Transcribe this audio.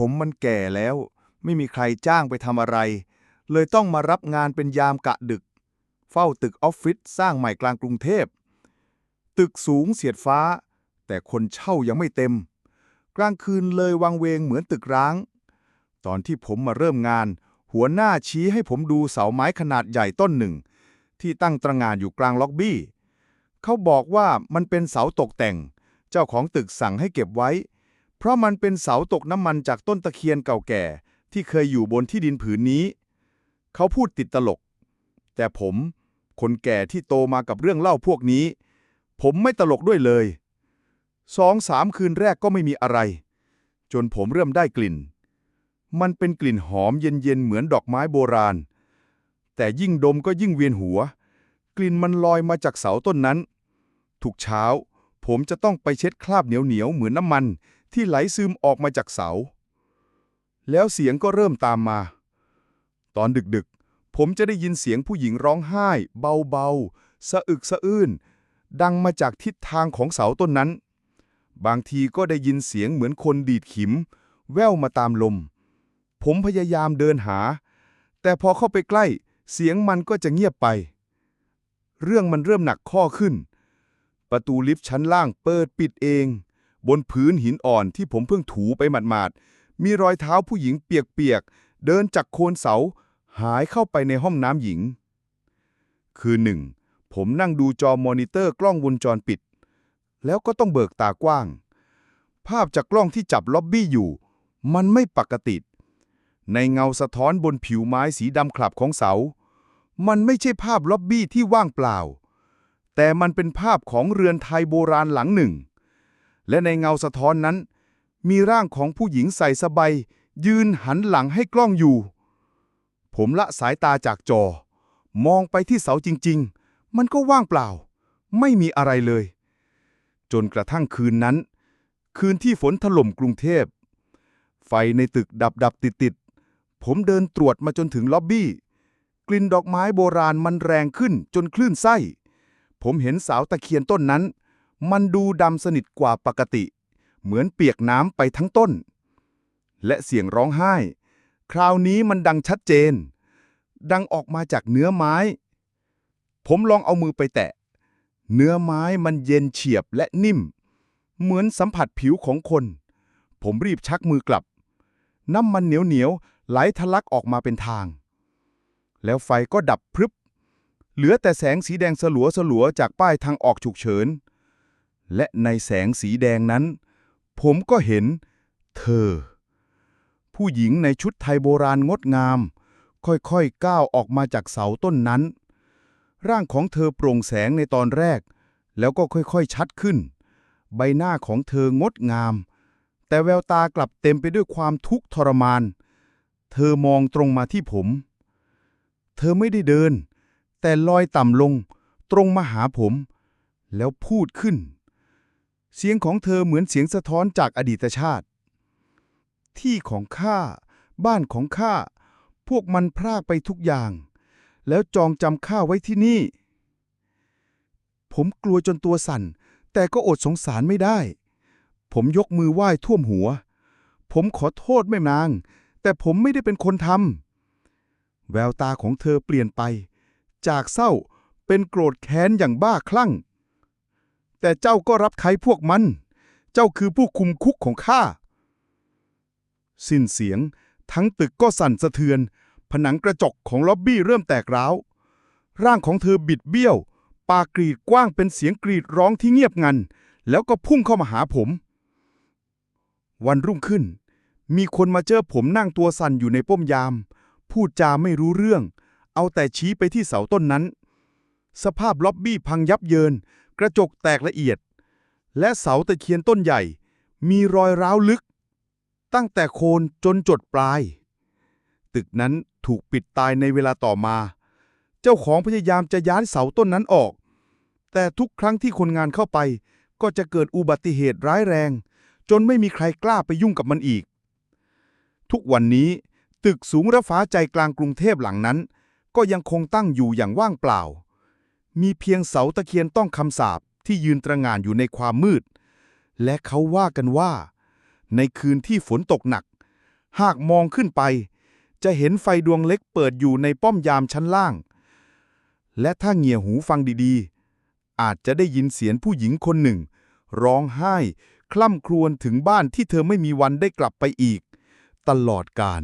ผมมันแก่แล้ว ไม่มีใครจ้างไปทำอะไร เลยต้องมารับงานเป็นยามกะดึก เฝ้าตึกออฟฟิศสร้างใหม่กลางกรุงเทพ ตึกสูงเสียดฟ้า แต่คนเช่ายังไม่เต็ม กลางคืนเลยวังเวงเหมือนตึกร้าง ตอนที่ผมมาเริ่มงาน หัวหน้าชี้ให้ผมดูเสาไม้ขนาดใหญ่ต้นหนึ่ง ที่ตั้งตระงานอยู่กลางล็อบบี้ เขาบอกว่ามันเป็นเสาตกแต่ง เจ้าของตึกสั่งให้เก็บไว้ เพราะมันเป็นเสาตกน้ำมันจากต้นตะเคียนเก่าแก่ ที่เคยอยู่บนที่ดินผืนนี้ เขาพูดติดตลก แต่ผม คนแก่ที่โตมากับเรื่องเล่าพวกนี้ ผมไม่ตลกด้วยเลยสองสามคืนแรกก็ไม่มีอะไร จนผมเริ่มได้กลิ่น มันเป็นกลิ่นหอมเย็นๆเหมือนดอกไม้โบราณ แต่ยิ่งดมก็ยิ่งเวียนหัว กลิ่นมันลอยมาจากเสาต้นนั้น ทุกเช้า ผมจะต้องไปเช็ดคราบเหนียวๆเหมือนน้ำมัน ที่ไหลซึมออกมาจากเสา แล้วเสียงก็เริ่มตามมา ตอนดึกๆ ผมจะได้ยินเสียงผู้หญิงร้องไห้ เบาๆ สะอึกสะอื้น ดังมาจากทิศทางของเสาต้นนั้น บางทีก็ได้ยินเสียงเหมือนคนดีดขิม แว่วมาตามลม ผมพยายามเดินหา แต่พอเข้าไปใกล้ เสียงมันก็จะเงียบไป เรื่องมันเริ่มหนักข้อขึ้น ประตูลิฟต์ชั้นล่างเปิดปิดเอง บนพื้นหินอ่อนที่ผมเพิ่งถูไปหมาดๆ มีรอยเท้าผู้หญิงเปียกๆ เดินจากโคนเสา หายเข้าไปในห้องน้ำหญิง คืนหนึ่งผมนั่งดูจอมอนิเตอร์กล้องวงจรปิด แล้วก็ต้องเบิกตากว้าง ภาพจากกล้องที่จับล็อบบี้อยู่ มันไม่ปกติ ในเงาสะท้อนบนผิวไม้สีดำขลับของเสา มันไม่ใช่ภาพล็อบบี้ที่ว่างเปล่า แต่มันเป็นภาพของเรือนไทยโบราณหลังหนึ่ง และในเงาสะท้อนนั้น มีร่างของผู้หญิงใส่สบายยืนหันหลังให้กล้องอยู่ ผมละสายตาจากจอ มองไปที่เสาจริง ๆ มันก็ว่างเปล่า ไม่มีอะไรเลย จนกระทั่งคืนนั้น คืนที่ฝนถล่มกรุงเทพ ไฟในตึกดับดับติดติดผมเดินตรวจมาจนถึงล็อบบี้ กลิ่นดอกไม้โบราณมันแรงขึ้นจนคลื่นไส้ ผมเห็นเสาตะเคียนต้นนั้น มันดูดำสนิทกว่าปกติ เหมือนเปียกน้ำไปทั้งต้น และเสียงร้องไห้ คราวนี้มันดังชัดเจน ดังออกมาจากเนื้อไม้ ผมลองเอามือไปแตะ เนื้อไม้มันเย็นเฉียบและนิ่ม เหมือนสัมผัสผิวของคน ผมรีบชักมือกลับ น้ำมันเหนียวเหนียวไหลทะลักออกมาเป็นทาง แล้วไฟก็ดับพรึบ เหลือแต่แสงสีแดงสลัวสลัวจากป้ายทางออกฉุกเฉิน และในแสงสีแดงนั้น ผมก็เห็น เธอ ผู้หญิงในชุดไทยโบราณงดงาม ค่อยๆก้าวออกมาจากเสาต้นนั้น ร่างของเธอโปร่งแสงในตอนแรก แล้วก็ค่อยๆชัดขึ้น ใบหน้าของเธองดงาม แต่แววตากลับเต็มไปด้วยความทุกข์ทรมาน เธอมองตรงมาที่ผม เธอไม่ได้เดิน แต่ลอยต่ำลง ตรงมาหาผม แล้วพูดขึ้น เสียงของเธอเหมือนเสียงสะท้อนจากอดีตชาติ ที่ของข้า บ้านของข้า พวกมันพรากไปทุกอย่าง แล้วจองจำข้าไว้ที่นี่ ผมกลัวจนตัวสั่น แต่ก็อดสงสารไม่ได้ ผมยกมือไหว้ท่วมหัว ผมขอโทษแม่นาง แต่ผมไม่ได้เป็นคนทำแววตาของเธอเปลี่ยนไป จากเศร้าเป็นโกรธแค้นอย่างบ้าคลั่ง แต่เจ้าก็รับใครพวกมัน เจ้าคือผู้คุมคุกของข้า สิ้นเสียง ทั้งตึกก็สั่นสะเทือน ผนังกระจกของล็อบบี้เริ่มแตกร้าว ร่างของเธอบิดเบี้ยว ปากกรีดกว้างเป็นเสียงกรีดร้องที่เงียบงัน แล้วก็พุ่งเข้ามาหาผม วันรุ่งขึ้น มีคนมาเจอผมนั่งตัวสั่นอยู่ในป้อมยาม พูดจาไม่รู้เรื่อง เอาแต่ชี้ไปที่เสาต้นนั้น สภาพล็อบบี้พังยับเยิน กระจกแตกละเอียด และเสาตะเคียนต้นใหญ่ มีรอยร้าวลึก ตั้งแต่โคนจนจดปลาย ตึกนั้นถูกปิดตายในเวลาต่อมา เจ้าของพยายามจะย้ายเสาต้นนั้นออก แต่ทุกครั้งที่คนงานเข้าไป ก็จะเกิดอุบัติเหตุร้ายแรง จนไม่มีใครกล้าไปยุ่งกับมันอีก ทุกวันนี้ ตึกสูงระฟ้าใจกลางกรุงเทพหลังนั้น ก็ยังคงตั้งอยู่อย่างว่างเปล่า มีเพียงเสาตะเคียนต้องคำสาปที่ยืนตระงานอยู่ในความมืด และเขาว่ากันว่า ในคืนที่ฝนตกหนัก หากมองขึ้นไป จะเห็นไฟดวงเล็กเปิดอยู่ในป้อมยามชั้นล่าง และถ้าเงี่ยหูฟังดีๆ อาจจะได้ยินเสียงผู้หญิงคนหนึ่ง ร้องไห้ คล่ำครวญถึงบ้านที่เธอไม่มีวันได้กลับไปอีก ตลอดกาล